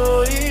do.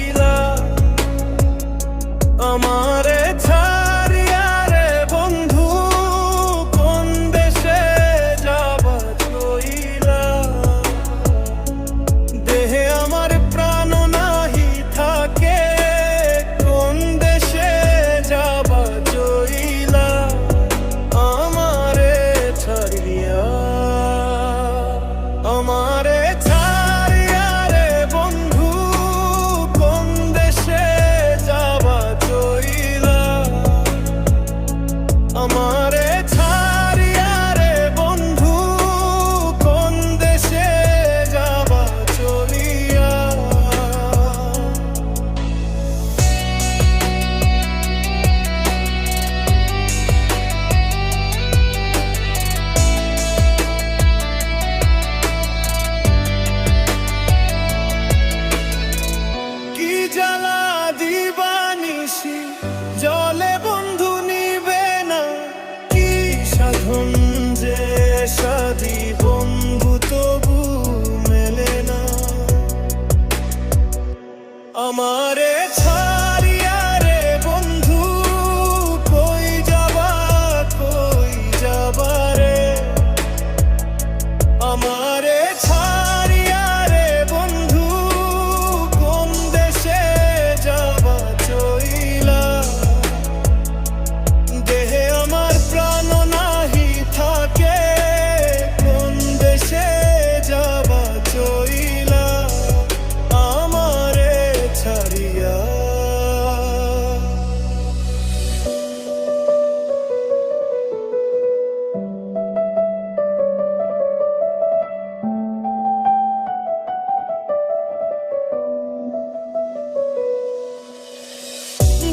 করেছ?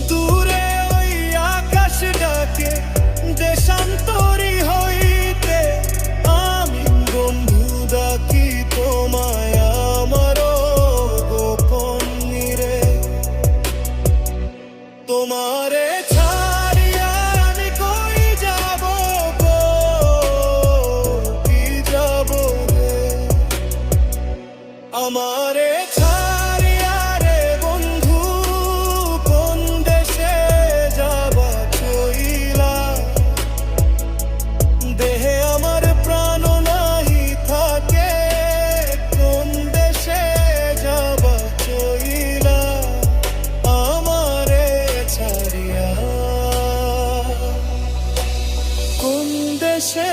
দূরে ওই আকাশ ডাকে দেশান্তরী হইতে। আমি বন্ধু ডাকি তোমায় আমার গোপন নিরে। তোমারে আমারে দেশে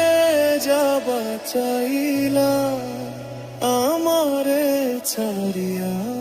যাবা চাইলা আমারে ছাড়িয়া।